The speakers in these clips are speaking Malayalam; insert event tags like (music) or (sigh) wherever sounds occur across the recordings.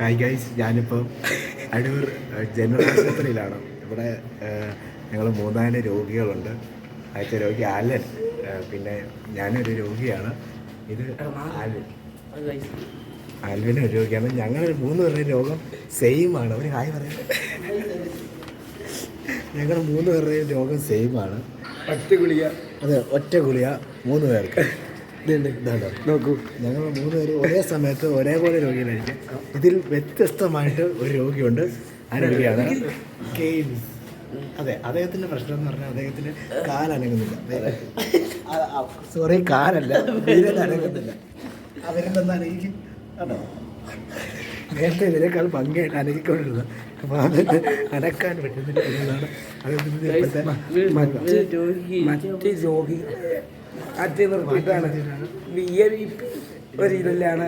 ഹായ് ഗൈസ് ഞാനിപ്പം അടൂർ ജനറൽ ആശുപത്രിയിലാണ്. ഇവിടെ ഞങ്ങൾ മൂന്നാൽ രോഗികളുണ്ട്. ആദ്യത്തെ രോഗി ആലൻ പിന്നെ ഞാനൊരു രോഗിയാണ്. ഇത് ആലൻ. ആൽവിനും ഒരു രോഗിയാണ്. ഞങ്ങൾ മൂന്ന് പേരുടെ രോഗം സെയിം ആണ്. ഒരു ഹായ് പറയാം. ഞങ്ങൾ മൂന്ന് പേരുടെ രോഗം സെയിം ആണ്. ഒറ്റ ഗുളിക. അതെ ഒറ്റ ഗുളിക മൂന്ന് പേർക്ക്. നോക്കൂ. ഞങ്ങൾ മൂന്ന് പേര് ഒരേ സമയത്ത് ഒരേപോലെ രോഗികളായിരിക്കും. ഇതിൽ വ്യത്യസ്തമായിട്ട് ഒരു രോഗിയുണ്ട്. ആ രോഗിയാണ് കെയ്ൻസ് അതെ അദ്ദേഹത്തിന്റെ പ്രശ്നം എന്ന് പറഞ്ഞാൽ അദ്ദേഹത്തിന് കാലനങ്ങുന്നില്ല. സോറി കാലല്ല. വിരൽ അനങ്ങുന്നില്ല എനിക്ക് കേട്ടോ നേരത്തെ ഇതിനേക്കാൾ ഭംഗിയായിട്ട് അനക്കിക്കൊണ്ടിരുന്നത് അപ്പോൾ അതിന് അനക്കാൻ പറ്റുന്നില്ല ഇപ്പോഴത്തെ മാറ്റം. മറ്റ് നിർത്തിയിട്ടാണ് എ വി പി ഒരു ഇതിലാണ്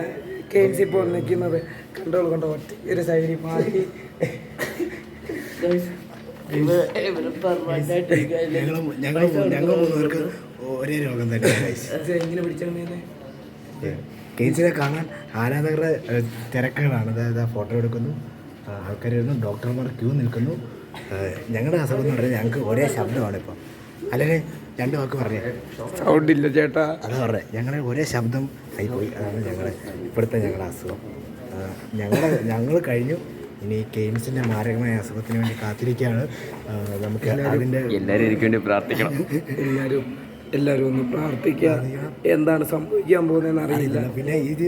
കെ എൻ സി ഇപ്പോൾ നിൽക്കുന്നത്. കൺട്രോൾ കൊണ്ട് ഒറ്റ ഒരു സൈഡിൽ മാറ്റി. ഞങ്ങൾ ഒരേ രോഗം തന്നെ എങ്ങനെ പിടിച്ചാൽ കേസിനെ കാണാൻ ആരാധകരുടെ തിരക്കുകളാണ്. അതായത് ആ ഫോട്ടോ എടുക്കുന്നു ആൾക്കാർ വരുന്നു ഡോക്ടർമാർ ക്യൂ നിൽക്കുന്നു. ഞങ്ങളുടെ അസുഖം എന്ന് പറഞ്ഞാൽ ഞങ്ങൾക്ക് ഒരേ ശബ്ദമാണ് ഇപ്പം. അല്ലെങ്കിൽ രണ്ട് വാക്ക് പറഞ്ഞേ. സൗണ്ട് ഇല്ല ചേട്ടാ. അത് പറഞ്ഞത് ഞങ്ങളുടെ ഒരേ ശബ്ദം ആയിപ്പോയി. അതാണ് ഞങ്ങളുടെ ഇപ്പോഴത്തെ ഞങ്ങളുടെ അസുഖം ഞങ്ങളെ ഞങ്ങളുടെ ഞങ്ങൾ കഴിഞ്ഞു. ഇനി കെയിംസിന്റെ മാരകമായ അസുഖത്തിന് വേണ്ടി കാത്തിരിക്കുകയാണ്. നമുക്ക് അതിന്റെ എല്ലാവരും എനിക്ക് വേണ്ടി പ്രാർത്ഥിക്കണം. (laughs) എല്ലാവരും എല്ലാവരും ഒന്ന് പ്രാർത്ഥിക്കുക. എന്താണ് സംഭവിക്കാൻ പോകുന്നതെന്ന് അറിയില്ല. പിന്നെ ഇത്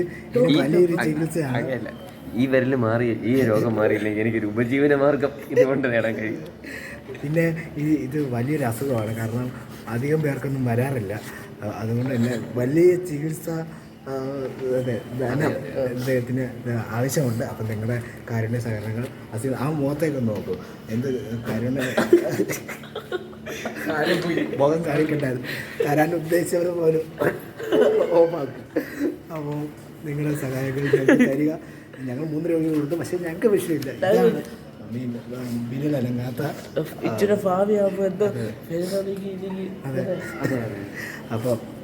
വലിയൊരു ചികിത്സയാണ്. ഈ വരൽ മാറി ഈ രോഗം മാറിയില്ലെങ്കിൽ എനിക്കൊരു ഉപജീവന മാർഗം ഇതുകൊണ്ട് നേടാൻ കഴിയും. പിന്നെ ഈ ഇത് വലിയൊരു അസുഖമാണ്. കാരണം അധികം പേർക്കൊന്നും വരാറില്ല. അതുകൊണ്ട് തന്നെ വലിയ ചികിത്സ അതെ ധനം അദ്ദേഹത്തിന് ആവശ്യമുണ്ട്. അപ്പം നിങ്ങളുടെ കാരുണ്യ സഹകരണങ്ങൾ അസുഖം ആ മുഖത്തേക്ക് നോക്കൂ. എന്ത് കാരുണ്യ മുഖം കാണിക്കണ്ടായിരുന്നു. തരാൻ ഉദ്ദേശിച്ചവർ പോലും ഓഫാക്കും. അപ്പോൾ നിങ്ങളുടെ സഹായങ്ങൾ തരിക. ഞങ്ങൾ മൂന്ന് രോഗികളുണ്ട് പക്ഷേ ഞങ്ങൾക്ക് വിഷയമില്ല. ഇതാണ്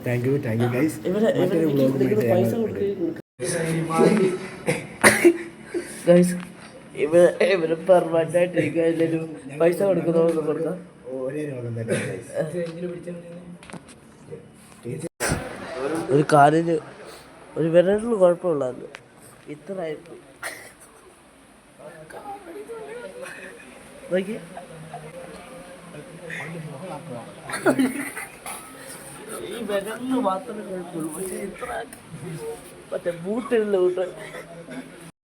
thank you thank you guys പൈസ ഗൈസ് ഇവർ കൊടുക്കുന്നവർക്ക് കൊടുക്കാം ഒരേ രോഗം തന്നെ ഗൈസ് ഒരു കാലിന് ഒരു വിരലിന് കുഴപ്പമില്ലായിരുന്നു ഇത്ര ആയിപ്പോയി നോക്കിയേ. ഈ വിരലിന് മാത്രമേ കുഴപ്പമുള്ളൂ. പക്ഷെ ഇത്ര മറ്റേ ബൂട്ടില്ല ബൂട്ട്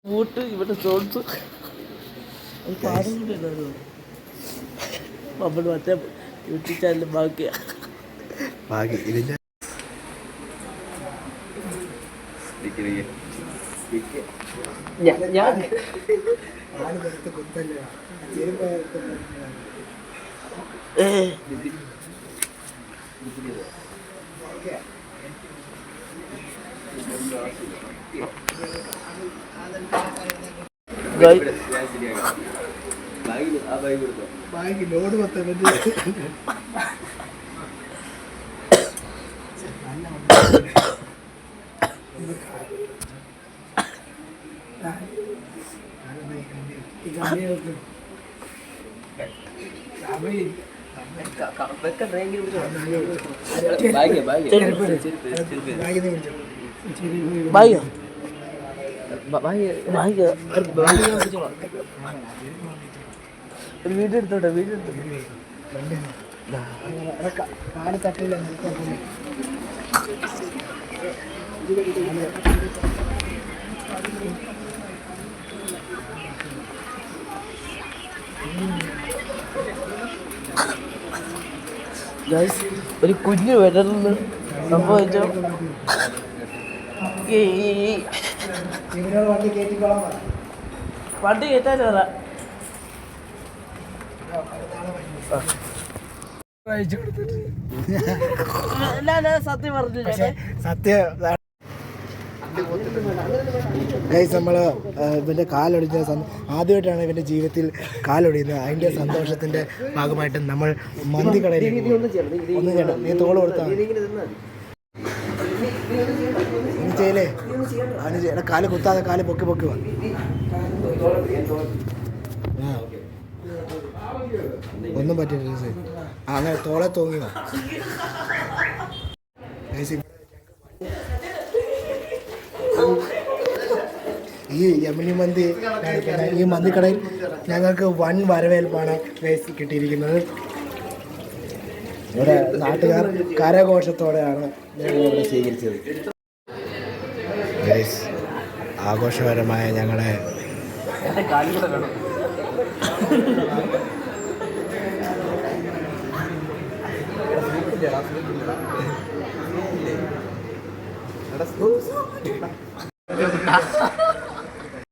ബൂട്ട് ഇവിടെ ഷോർട്സ് ഒരു പാടും കൂടി ഉണ്ടായിരുന്നു നമ്മൾ മറ്റേ യൂട്യൂബ് ചാനൽ ബാക്കിയാണ് ബാക്കി ഇതിന്റെ. ഞാൻ. ബാഗിൽ ആ ബാഗ് കൊടുത്തോ ബാക്കി ലോഡ് മൊത്തം പറ്റി ബാഗ് ബാഗ് ചെരുപ്പ്. ഒരു വീഡിയോ എടുത്തോട്ടെ വീഡിയോ ഗൈസ് ഒരു കുഞ്ഞു വിരലിന് സംഭവിച്ചോ വണ്ടി കയറ്റാൻ പറ. സത്യം പറഞ്ഞു സത്യ ഗൈസ് നമ്മൾ ഇവന്റെ കാലൊടിഞ്ഞ ആദ്യമായിട്ടാണ് ഇവന്റെ ജീവിതത്തിൽ കാലൊടിയുന്നത്. അതിന്റെ സന്തോഷത്തിന്റെ ഭാഗമായിട്ട് നമ്മൾ മന്തി കടയിൽ ഒന്നും നീ തോൾ കൊടുത്താൽ. നീ ചെയ്യലേ അവന് ചെയ്യ- എടാ കാൽ കുത്താതെ കാൽ പൊക്കി പൊക്കി വാ. ആ ഒന്നും പറ്റില്ല സേ. അങ്ങനെ തോളെ തോന്നിയതാ. ഗൈസ്, ഈ യമനി മന്തി ഈ മന്തിക്കടയിൽ ഞങ്ങൾക്ക് വൻ വരവേൽപ്പാണ് ഗൈസ് കിട്ടിയിരിക്കുന്നത്. ഇവിടെ നാട്ടുകാർ കരഘോഷത്തോടെയാണ് ഞങ്ങളിവിടെ സ്വീകരിച്ചത്. ആഘോഷപരമായ ഞങ്ങളെ ഇല്ലടാ